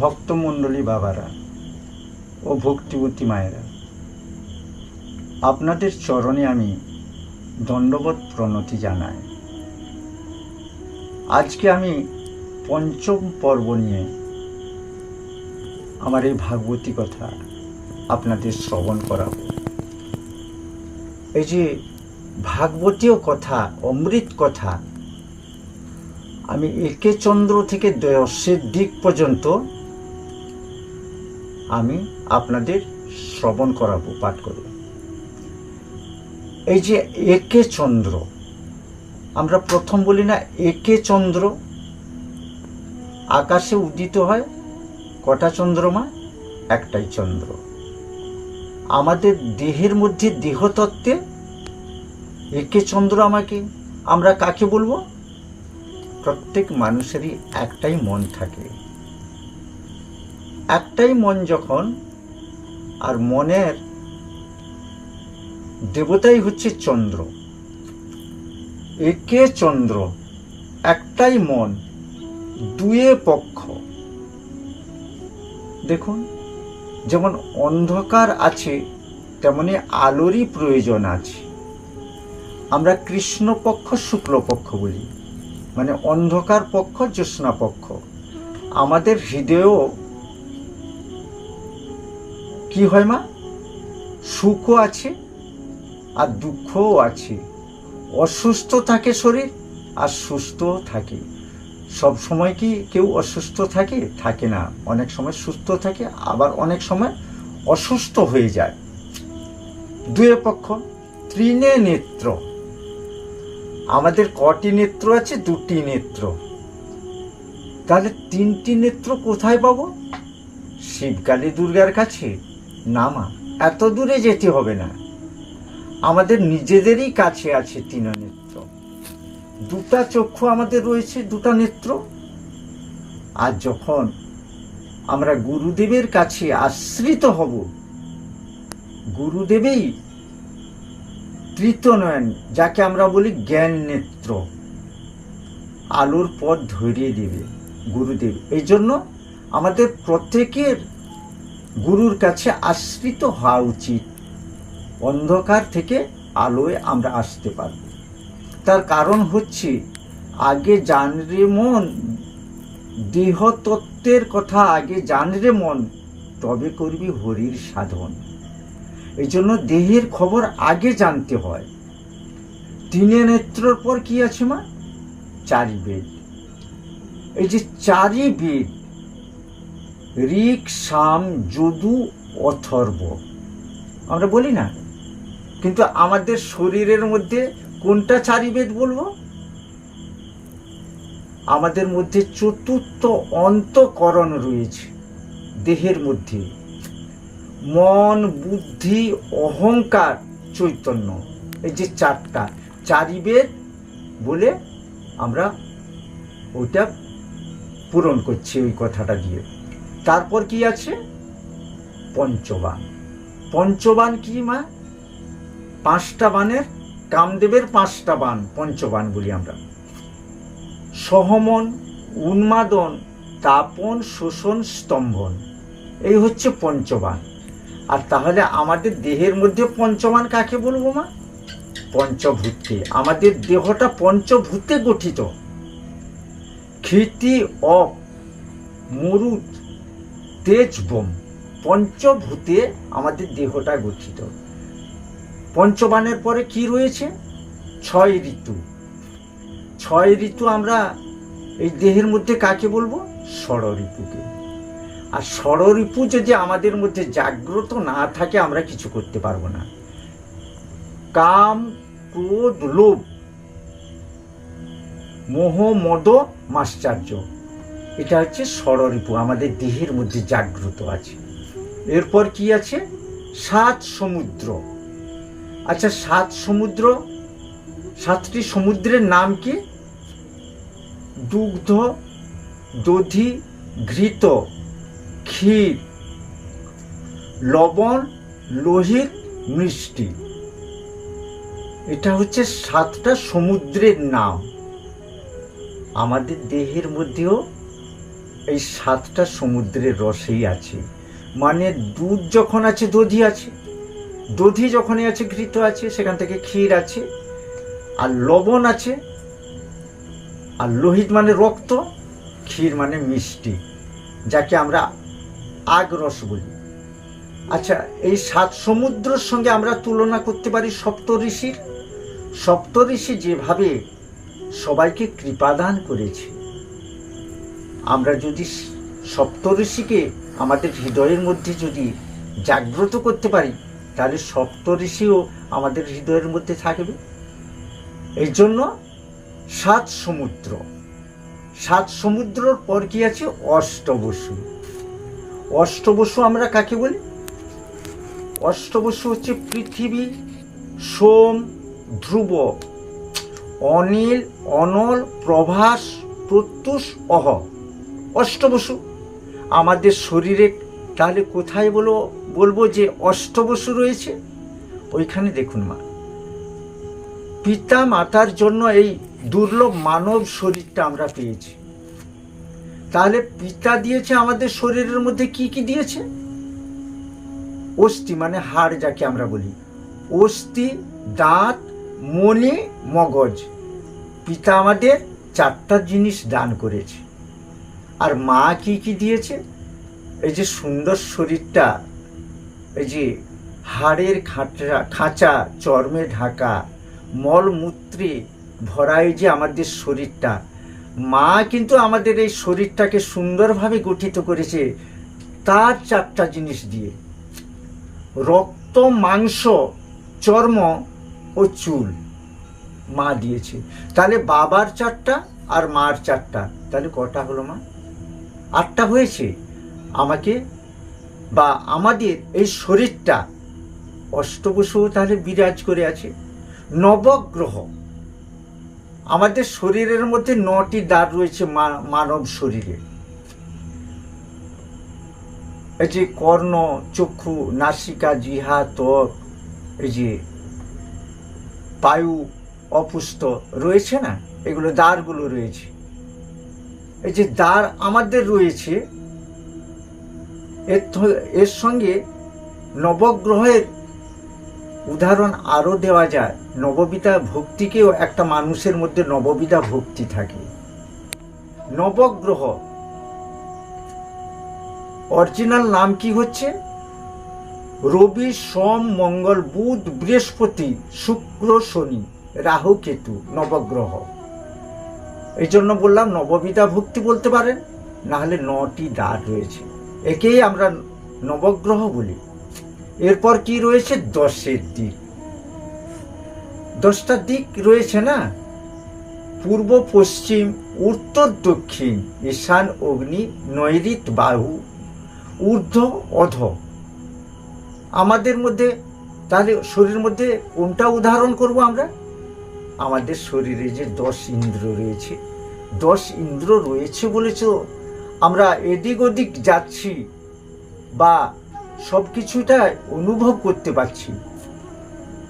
ভক্তমণ্ডলী বাবারা ও ভক্তিবতী মায়েরা, আপনাদের চরণে আমি দণ্ডবত প্রণতি জানাই। আজকে আমি পঞ্চম পর্ব নিয়ে আমার এই ভাগবতী কথা আপনাদের শ্রবণ করাবো। এই যে ভাগবতীয় কথা, অমৃত কথা, আমি একে চন্দ্র থেকে দশের দিক পর্যন্ত আমি আপনাদের শ্রবণ করাবো, পাঠ করব। এই যে একে চন্দ্র, আমরা প্রথম বলি না একে চন্দ্র, আকাশে উদিত হয় কটা চন্দ্রমা একটাই চন্দ্র। আমাদের দেহের মধ্যে দেহতত্ত্বে একে চন্দ্র আমাকে, আমরা কাকে বলব? প্রত্যেক মানুষেরই একটাই মন থাকে। একটাই মন যখন আর মনের দেবতাই হচ্ছে চন্দ্র। একে চন্দ্র, একটাই মন, দুয়ে পক্ষ। দেখুন, যেমন অন্ধকার আছে, তেমনি আলোরই প্রয়োজন আছে। আমরা কৃষ্ণপক্ষ, শুক্লপক্ষ বলি। মানে অন্ধকার পক্ষ, জ্যোৎস্না পক্ষ। আমাদের হৃদয়েও কি হয় মা? সুখও আছে আর দুঃখও আছে। অসুস্থ থাকে শরীর আর সুস্থও থাকে। সব সময় কি কেউ অসুস্থ থাকে? থাকে না। অনেক সময় সুস্থ থাকে, আবার অনেক সময় অসুস্থ হয়ে যায়। দুয়ে পক্ষ, ত্রিনে নেত্র। আমাদের কটি নেত্র আছে? দুটি নেত্র। তাহলে তিনটি নেত্র কোথায় পাবো? শিবকালী দুর্গার কাছে। না মা, এত দূরে যেতে হবে না। আমাদের নিজেদেরই কাছে আছে তিন নেত্র। দুটা চক্ষু আমাদের রয়েছে, দুটা নেত্র। আর যখন আমরা গুরুদেবের কাছে আশ্রিত হব, গুরুদেবেই তৃতনয়ন যাকে আমরা বলি জ্ঞান নেত্র, আলোর পথ ধরিয়ে দেবে গুরুদেব। এই জন্য আমাদের প্রত্যেকের গুরুর কাছে আশ্রিত হওয়া উচিত। অন্ধকার থেকে আলোয় আমরা আসতে পারব। তার কারণ হচ্ছে, আগে জানরে মন, দেহতত্ত্বের কথা আগে জানরে মন, তবে করবি হরির সাধন। এই জন্য দেহের খবর আগে জানতে হয়। তিনে নেত্রর পর কি আছে মা? চারি বেদ। এই যে চারি বেদ ঋক সাম যদু অথর্ব। আমরা বলি না। কিন্তু আমাদের শরীরের মধ্যে কোনটা চারি বেদ বলব? আমাদের মধ্যে চতুর্থ অন্তকরণ রয়েছে দেহের মধ্যে। মন, বুদ্ধি, অহংকার, চৈতন্য। এই যে চারটা চারি বেদ বলে আমরা ওইটা পূরণ করছি ওই কথাটা দিয়ে। তারপর কি আছে? পঞ্চবান। পঞ্চবান কি মা? পাঁচটা বানের, কামদেবের পাঁচটা বান, পঞ্চবান বলি আমরা। সহমন, উন্মাদন, তাপন, শোষণ, স্তম্ভন, এই হচ্ছে পঞ্চবান। আর তাহলে আমাদের দেহের মধ্যে পঞ্চবান কাকে বলব মা? পঞ্চভূতে। আমাদের দেহটা পঞ্চভূতে গঠিত। ক্ষিতি অপ মরুদ তেজ বোম পঞ্চভূতে আমাদের দেহটা গঠিত। পঞ্চবানের পরে কি রয়েছে? ছয় ঋতু। ছয় ঋতু আমরা এই দেহের মধ্যে কাকে বলব? ষড় ঋতুকে আর ষড়রিপু যদি আমাদের মধ্যে জাগ্রত না থাকে, আমরা কিছু করতে পারব না। কাম, ক্রোধ, লোভ, মোহ, মদ, মাশ্চর্য। এটা হচ্ছে ষড়রিপু আমাদের দেহের মধ্যে জাগ্রত আছে। এরপর কি আছে? সাত সমুদ্র। আচ্ছা সাত সমুদ্র, সাতটি সমুদ্রের নাম কি? দুগ্ধ, দধি, ঘৃত, ক্ষীর, লবণ, লোহিত, মিষ্টি। এটা হচ্ছে সাতটা সমুদ্রের নাম। আমাদের দেহের মধ্যেও এই সাতটা সমুদ্রের রসেই আছে। মানে দুধ যখন আছে, দধি আছে। দধি যখনই আছে, ঘৃত আছে, সেখান থেকে ক্ষীর আছে, আর লবণ আছে, আর লোহিত মানে রক্ত, ক্ষীর মানে মিষ্টি, যাকে আমরা আগ রস বলি। আচ্ছা এই সাত সমুদ্রের সঙ্গে আমরা তুলনা করতে পারি সপ্ত ঋষির। সপ্ত ঋষি যেভাবে সবাইকে কৃপাদান করেছে আমরা যদি সপ্তঋষিকে আমাদের হৃদয়ের মধ্যে যদি জাগ্রত করতে পারি, তাহলে সপ্তঋষিও আমাদের হৃদয়ের মধ্যে থাকবে। এই জন্য সাত সমুদ্র। সাত সমুদ্রর পর কি আছে? অষ্টবসু। অষ্টবসু আমরা কাকে বলি? অষ্টবসু হচ্ছে পৃথিবী সোম, ধ্রুব, অনিল, অনল, প্রভাস, প্রত্যুষ, অহ। অষ্টবসু। আমাদের শরীরে তাহলে কোথায় বলো, বলব যে অষ্টবসু রয়েছে? ওইখানে দেখুন মা। পিতা মাতার জন্য এই দুর্লভ মানব শরীরটা আমরা পেয়েছি। তাহলে পিতা দিয়েছে আমাদের শরীরের মধ্যে কি কি দিয়েছে? অস্থি মানে হাড় যাকে আমরা বলি। অস্থি, দাঁত মনে মগজ। পিতা আমাদের চারটা জিনিস দান করেছে। আর মা কি কি দিয়েছে? এই যে সুন্দর শরীরটা, এই যে হাড়ের খাঁচা খাঁচা, চর্মে ঢাকা, মলমূত্রে ভরাই যে আমাদের শরীরটা। মা কিন্তু আমাদের এই শরীরটাকে সুন্দরভাবে গঠিত করেছে তার চারটা জিনিস দিয়ে। রক্ত, মাংস, চর্ম ও চুল মা দিয়েছে। তাহলে বাবার চারটা আর মার চারটা। তাহলে কটা হলো মা? আটটা হয়েছে। আমাকে বা আমাদের এই শরীরটা অষ্টবসু তাহলে বিরাজ করে আছে। নবগ্রহ। আমাদের শরীরের মধ্যে নটি দ্বার রয়েছে মানব শরীরে। এই যে কর্ণ, চক্ষু, নাসিকা, জিহা ত্বক এই যে পায়ু অপুষ্ট রয়েছে না? এগুলো দ্বারগুলো রয়েছে। এই যে দ্বার আমাদের রয়েছে, এর এর সঙ্গে নবগ্রহের উদাহরণ আরও দেওয়া যায়। নববিধা ভক্তিকেও একটা মানুষের মধ্যে নববিধা ভক্তি থাকে। নবগ্রহ, অরিজিনাল নাম কি হচ্ছে? রবি, সোম, মঙ্গল, বুধ, বৃহস্পতি, শুক্র, শনি, রাহু, কেতু, নবগ্রহ। এই জন্য বললাম নববিধা ভক্তি বলতে পারেন না হলে নটি দ্বার রয়েছে। একেই আমরা নবগ্রহ বলি। এরপর কি রয়েছে? দশের দিক। দশটা দিক রয়েছে না? পূর্ব, পশ্চিম, উত্তর, দক্ষিণ, ঈশান, অগ্নি, নৈরিত, বাহু, ঊর্ধ্ব, অধ। আমাদের মধ্যে, তাহলে শরীর মধ্যে কোনটা উদাহরণ করব আমরা? আমাদের শরীরে যে দশ ইন্দ্র রয়েছে দশ ইন্দ্র রয়েছে বলেছ, আমরা এদিক ওদিক যাচ্ছি বা সব কিছুটা অনুভব করতে পারছি।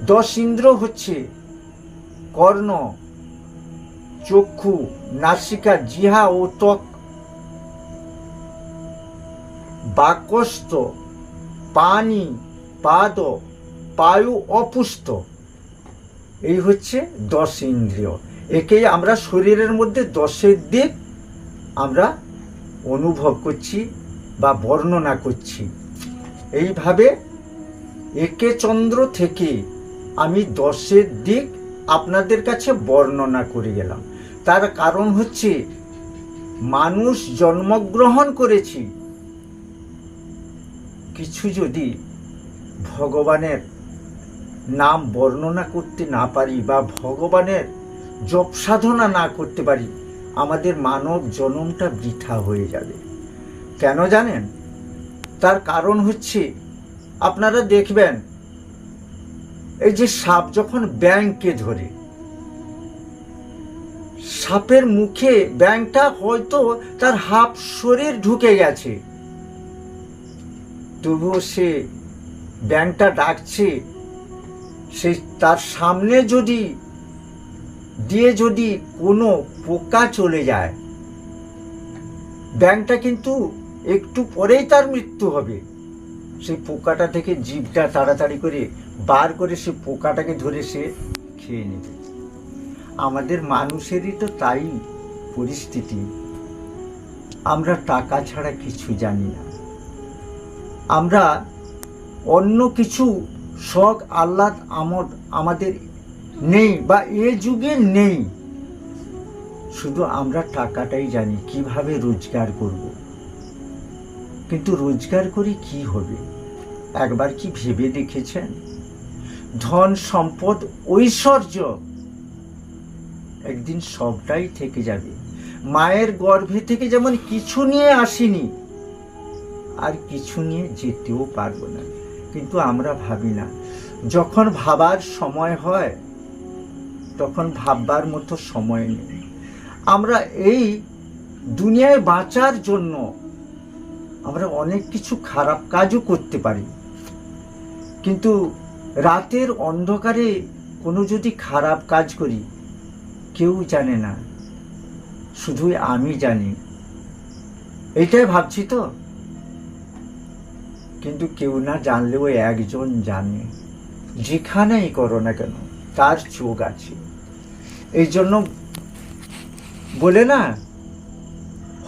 দশ ইন্দ্র হচ্ছে কর্ণ, চক্ষু, নাসিকা জিহা ও ত্বক। বাকস্ত পানি, পাদ, পায়ু অপুষ্ট। এই হচ্ছে দশ ইন্দ্রিয়। একেই আমরা শরীরের মধ্যে দশের দিক আমরা অনুভব করছি বা বর্ণনা করছি। এইভাবে একে চন্দ্র থেকে আমি দশের দিক আপনাদের কাছে বর্ণনা করে গেলাম। তার কারণ হচ্ছে মানুষ জন্মগ্রহণ করেছি। কিছু যদি ভগবানের নাম বর্ণনা করতে না পারি বা ভগবানের জপ সাধনা না করতে পারি, আমাদের মানব জনমটা বৃথা হয়ে যাবে। কেন জানেন? তার কারণ হচ্ছে, আপনারা দেখবেন, এই যে সাপ যখন ব্যাংকে ধরে, সাপের মুখে ব্যাংকটা হয়তো তার হাফ শরীর ঢুকে গেছে। তবুও সে ব্যাংকটা ডাকছে, সে তার সামনে যদি দিয়ে যদি কোনো পোকা চলে যায় ব্যাংটা কিন্তু একটু পরেই তার মৃত্যু হবে। সেই পোকাটা থেকে জীবটা তাড়াতাড়ি করে বার করে সে পোকাটাকে ধরে সে খেয়ে নেবে। আমাদের মানুষেরই তো তাই পরিস্থিতি। আমরা টাকা ছাড়া কিছু জানি না। আমরা অন্য কিছু শখ, আহ্লাদ, আমদ আমাদের নেই বা এ যুগে নেই। শুধু আমরা টাকাটাই জানি কীভাবে রোজগার করব। কিন্তু রোজগার করে কি হবে? একবার কি ভেবে দেখেছেন? ধন, সম্পদ, ঐশ্বর্য একদিন সবটাই থেকে যাবে। মায়ের গর্ভে থেকে যেমন কিছু নিয়ে আসিনি, আর কিছু নিয়ে যেতেও পারব না। কিন্তু আমরা ভাবি না, যখন ভাবার সময় হয় তখন ভাববার মতো সময় নেই। আমরা এই দুনিয়ায় বাঁচার জন্য আমরা অনেক কিছু খারাপ কাজও করতে পারি। কিন্তু রাতের অন্ধকারে কোনো যদি খারাপ কাজ করি, কেউ জানে না। শুধুই আমি জানি। এটাই ভাবছি তো। কিন্তু কেউ না জানলেও একজন জানে। যেখানেই করো না কেন, তার চোখ আছে। এই জন্য বলে না,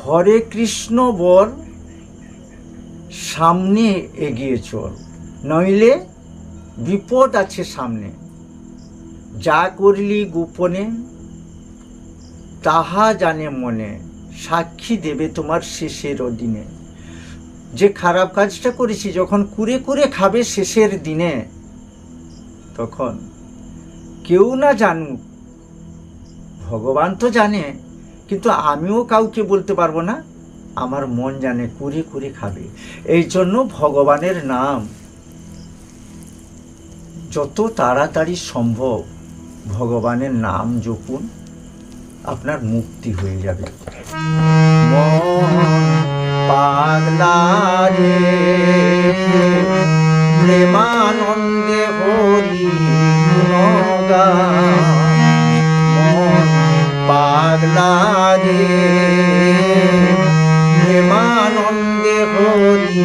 হরে কৃষ্ণ বল সামনে এগিয়ে চল। নইলে বিপদ আছে সামনে। যা করলি গোপনে, তাহা জানে মনে। সাক্ষী দেবে তোমার শেষের দিনে। যে খারাপ কাজটা করেছি, যখন কুরে কুরে খাবে শেষের দিনে, তখন কেউ না জানুক ভগবান তো জানে, কিন্তু আমিও কাউকে বলতে পারব না। আমার মন জানে কুরে কুরে খাবে। এই জন্য ভগবানের নাম যত তাড়াতাড়ি সম্ভব ভগবানের নাম জপুন, আপনার মুক্তি হয়ে যাবে। মন প্রেমানন্দে হরি মন পাগলা রে প্রেমানন্দে হরি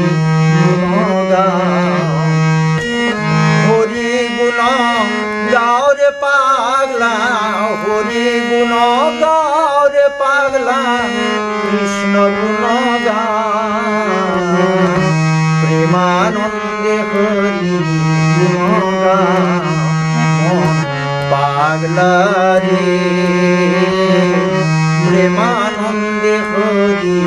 পাগলা রে প্রেমানন্দে হরি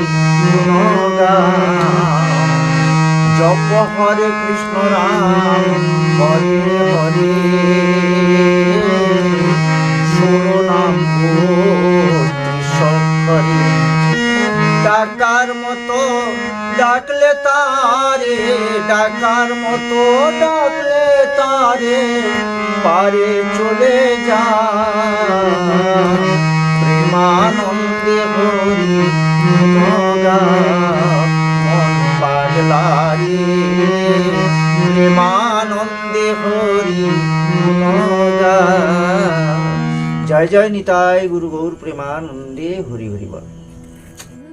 জপ হরে কৃষ্ণ রাম হরে হরে। ষোলো ডাকার মতো ডাকলে তারে, ডাকার মতো ডাকলে তারে, পারে চলে যা। হরি মন প্রেমানন্দে হরি জয় জয় নিতাই গুরু গৌর প্রেমানন্দে হরি হরি বল।